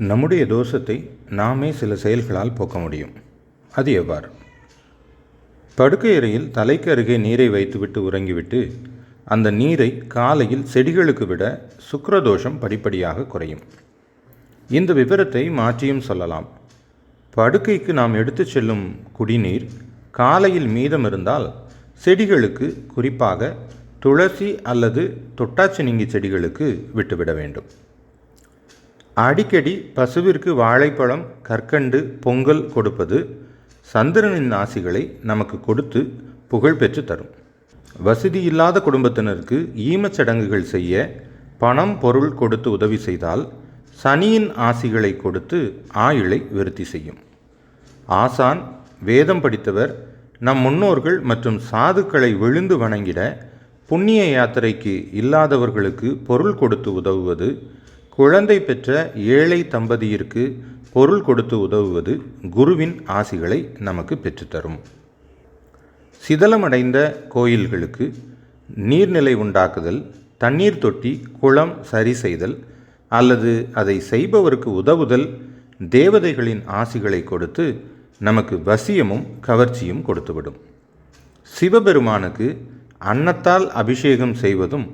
நம்முடைய தோஷத்தை நாமே சில செயல்களால் போக்க முடியும். அது எவ்வாறு? படுக்கை அறையில் தலைக்கு அருகே நீரை வைத்துவிட்டு உறங்கிவிட்டு அந்த நீரை காலையில் செடிகளுக்கு விட சுக்கிரதோஷம் படிப்படியாக குறையும். இந்த விவரத்தை மாற்றியும் சொல்லலாம். படுக்கைக்கு நாம் எடுத்துச் செல்லும் குடிநீர் காலையில் மீதம் இருந்தால் செடிகளுக்கு குறிப்பாக துளசி அல்லது தொட்டாச்சினிங்கி செடிகளுக்கு விட்டுவிட வேண்டும். அடிக்கடி பசுவிற்கு வாழைப்பழம் கற்கண்டு பொங்கல் கொடுப்பது சந்திரனின் ஆசிகளை நமக்கு கொடுத்து புகழ் பெற்று தரும். வசதி இல்லாத குடும்பத்தினருக்கு ஈமச் சடங்குகள் செய்ய பணம் பொருள் கொடுத்து உதவி செய்தால் சனியின் ஆசிகளை கொடுத்து ஆயுளை விருத்தி செய்யும். ஆசான் வேதம் படித்தவர் நம் முன்னோர்கள் மற்றும் சாதுக்களை விழுந்து வணங்கிட புண்ணிய யாத்திரைக்கு இல்லாதவர்களுக்கு பொருள் கொடுத்து உதவுவது குழந்தை பெற்ற ஏழை தம்பதியிற்கு பொருள் கொடுத்து உதவுவது குருவின் ஆசிகளை நமக்கு பெற்றுத்தரும். சிதலமடைந்த கோயில்களுக்கு நீர்நிலை உண்டாக்குதல் தண்ணீர் தொட்டி குளம் சரி செய்தல் அல்லது அதை செய்பவருக்கு உதவுதல் தேவதைகளின் ஆசிகளை கொடுத்து நமக்கு வசியமும் கவர்ச்சியும் கொடுத்துவிடும். சிவபெருமானுக்கு அன்னத்தால் அபிஷேகம் செய்வதும்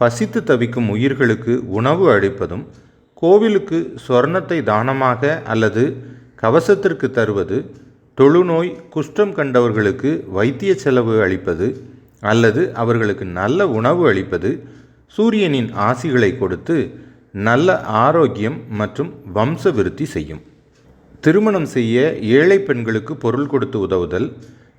பசித்து தவிக்கும் உயிர்களுக்கு உணவு அளிப்பதும் கோவிலுக்கு சொர்ணத்தை தானமாக அல்லது கவசத்திற்கு தருவது தொழுநோய் குஷ்டம் கண்டவர்களுக்கு வைத்திய செலவு அளிப்பது அல்லது அவர்களுக்கு நல்ல உணவு அளிப்பது சூரியனின் ஆசிகளை கொடுத்து நல்ல ஆரோக்கியம் மற்றும் வம்ச விருத்தி செய்யும். திருமணம் செய்ய ஏழை பெண்களுக்கு பொருள் கொடுத்து உதவுதல்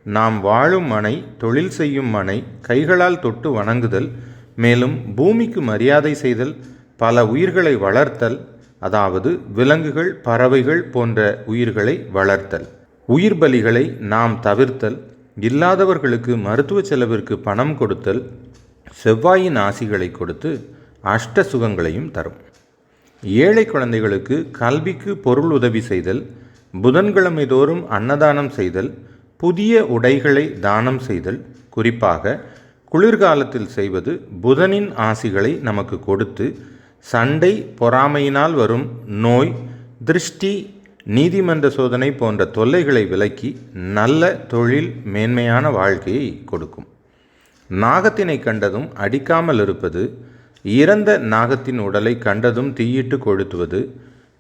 நாம் வாழும் மனை தொழில் செய்யும் மனை கைகளால் தொட்டு வணங்குதல் மேலும் பூமிக்கு மரியாதை செய்தல் பல உயிர்களை வளர்த்தல் அதாவது விலங்குகள் பறவைகள் போன்ற உயிர்களை வளர்த்தல். உயிர் பலிகளை நாம் தவிர்த்தல் இல்லாதவர்களுக்கு மருத்துவ செலவிற்கு பணம் கொடுத்தல் செவ்வாயின் ஆசிகளை கொடுத்து அஷ்ட சுகங்களையும் தரும். ஏழை குழந்தைகளுக்கு கல்விக்கு பொருள் உதவி செய்தல் புதன்கிழமை தோறும் அன்னதானம் செய்தல் புதிய உடைகளை தானம் செய்தல் குறிப்பாக குளிர்காலத்தில் செய்வது புதனின் ஆசிகளை நமக்கு கொடுத்து சண்டை பொறாமையினால் வரும் நோய் திருஷ்டி நீதிமன்ற சோதனை போன்ற தொல்லைகளை விலக்கி நல்ல தொழில் மேன்மையான வாழ்க்கையை கொடுக்கும். நாகத்தினை கண்டதும் அடிக்காமல் இருப்பது இறந்த நாகத்தின் உடலை கண்டதும் தீயிட்டு கொளுத்துவது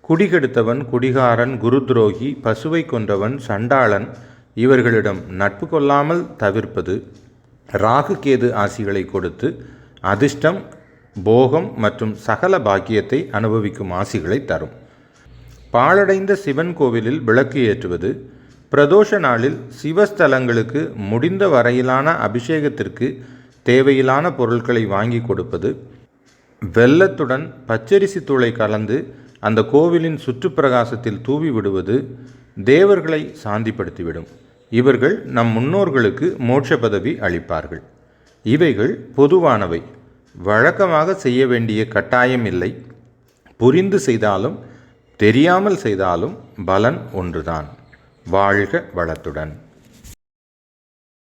குடிகெடுத்தவன் குடிகாரன் குருத்ரோகி பசுவை கொன்றவன் சண்டாளன் இவர்களிடம் நட்பு கொள்ளாமல் தவிர்ப்பது ராகு கேது ஆசிகளை கொடுத்து அதிர்ஷ்டம் போகம் மற்றும் சகல பாக்கியத்தை அனுபவிக்கும் ஆசிகளை தரும். பாழடைந்த சிவன் கோவிலில் விளக்கு ஏற்றுவது பிரதோஷ நாளில் சிவஸ்தலங்களுக்கு முடிந்த வரையிலான அபிஷேகத்திற்கு தேவையிலான பொருட்களை வாங்கி கொடுப்பது வெள்ளத்துடன் பச்சரிசி தூளை கலந்து அந்த கோவிலின் சுற்றுப்பிரகாசத்தில் தூவி விடுவது தேவர்களை சாந்திப்படுத்திவிடும். இவர்கள் நம் முன்னோர்களுக்கு மோட்ச பதவி அளிப்பார்கள். இவைகள் பொதுவானவை. வழக்கமாக செய்ய வேண்டிய கட்டாயம் இல்லை. புரிந்து செய்தாலும் தெரியாமல் செய்தாலும் பலன் ஒன்றுதான். வாழ்க வளத்துடன்.